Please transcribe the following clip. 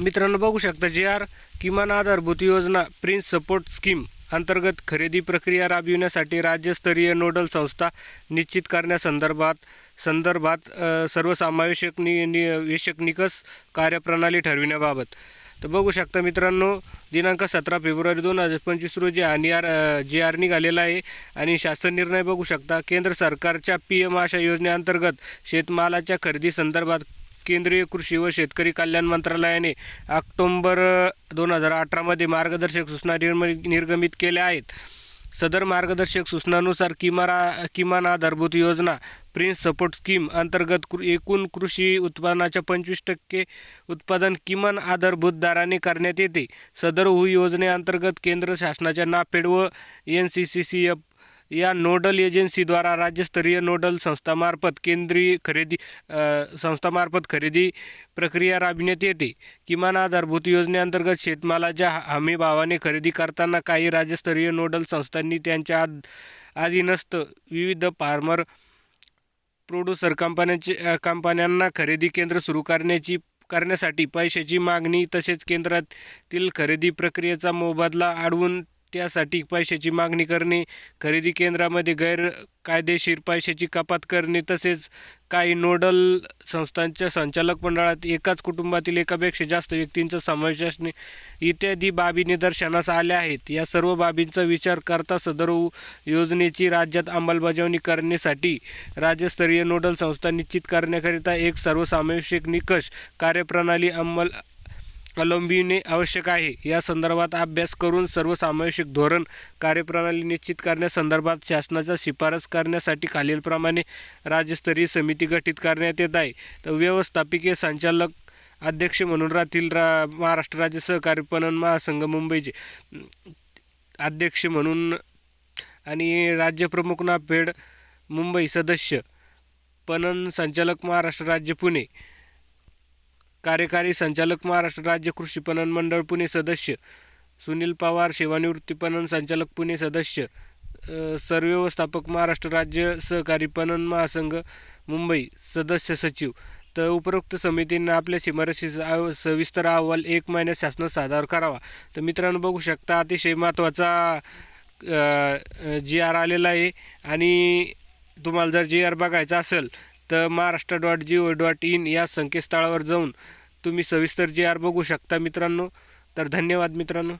मित्रांनो बघू शकता जे आर किमान आधारभूत योजना प्रिन्स सपोर्ट स्कीम अंतर्गत खरेदी प्रक्रिया राबविण्यासाठी राज्यस्तरीय नोडल संस्था निश्चित करण्यासंदर्भात संदर्भात सर्वसमावेशक नि निवेशक निकष कार्यप्रणाली ठरविण्याबाबत. तर बघू शकता मित्रांनो दिनांक सतरा फेब्रुवारी दोन हजार पंचवीस रोजी आणि आर जे आर निघालेला आहे आणि शासन निर्णय बघू शकता केंद्र सरकारच्या पी एम आशा योजनेअंतर्गत शेतमालाच्या खरेदी संदर्भात केंद्रीय कृषी व शेतकरी कल्याण मंत्रालयाने ऑक्टोंबर दोन हजार अठरामध्ये मार्गदर्शक सूचना निर्म- निर्गमित केल्या आहेत. सदर मार्गदर्शक सूचनानुसार किमारा किमान आधारभूत योजना प्रिन्स सपोर्ट स्कीम अंतर्गत कृ एकूण कृषी उत्पादनाच्या पंचवीस टक्के उत्पादन किमान आधारभूत दराने करण्यात येते. सदर हु योजनेअंतर्गत केंद्र शासनाच्या नाफेड व N C C C F या नोडल एजन्सीद्वारा राज्यस्तरीय नोडल संस्थामार्फत केंद्रीय खरेदी संस्थामार्फत खरेदी प्रक्रिया राबविण्यात येते. किमान आधारभूत योजनेअंतर्गत शेतमालाच्या हमीभावाने हमी भावाने खरेदी करताना काही राज्यस्तरीय नोडल संस्थांनी त्यांच्या आद आधीनस्त विविध फार्मर प्रोड्युसर कंपन्यांचे कंपन्यांना खरेदी केंद्र सुरू करण्याची करण्यासाठी पैशाची मागणी तसेच केंद्रातील खरेदी प्रक्रियेचा मोबदला अडवून त्यासाठी पैशाची मागणी करणे खरेदी केंद्रामध्ये गैर कायदेशीर पैशाची कपात करणे तसेच काही नोडल संस्थांच्या संचालक मंडळात एकाच कुटुंबातील एकापेक्षा जास्त व्यक्तींचा समावेश असणे इत्यादी बाबी निदर्शनास आल्या आहेत. या सर्व बाबींचा विचार करता सदर योजनेची राज्यात अंमलबजावणी करण्यासाठी राज्यस्तरीय नोडल संस्था निश्चित करण्याकरिता एक सर्वसमावेशक निकष कार्यप्रणाली अंमल अवलंबिणे आवश्यक आहे. या संदर्भात अभ्यास करून सर्वसमावेशक धोरण कार्यप्रणाली निश्चित करण्यासंदर्भात शासनाचा शिफारस करण्यासाठी खालीलप्रमाणे राज्यस्तरीय समिती गठीत करण्यात येत आहे. तर व्यवस्थापकीय संचालक अध्यक्ष म्हणून राहतील रा महाराष्ट्र राज्य सहकारी पणन महासंघ मुंबईचे. अध्यक्ष म्हणून आणि राज्यप्रमुख नाफेड मुंबई सदस्य. पणन संचालक महाराष्ट्र राज्य पुणे. कार्यकारी संचालक महाराष्ट्र राज्य कृषी पणन मंडळ पुणे सदस्य सुनील पवार सेवानिवृत्ती पणन संचालक पुणे सदस्य सरव्यवस्थापक महाराष्ट्र राज्य सहकारी पणन महासंघ मुंबई सदस्य सचिव. तर उपरोक्त समितींना आपल्या शिफारशीचा सविस्तर अहवाल एक महिन्यात शासनात सादर करावा. तर मित्रांनो बघू शकता अतिशय महत्त्वाचा जी आर आलेला आहे. आणि तुम्हाला जर जी आर बघायचा असेल तर Maharashtra dot G O dot in या संकेतस्थळावर जाऊन तुम्ही सविस्तर जी आर बघू शकता मित्रांनो. तर धन्यवाद मित्रांनो.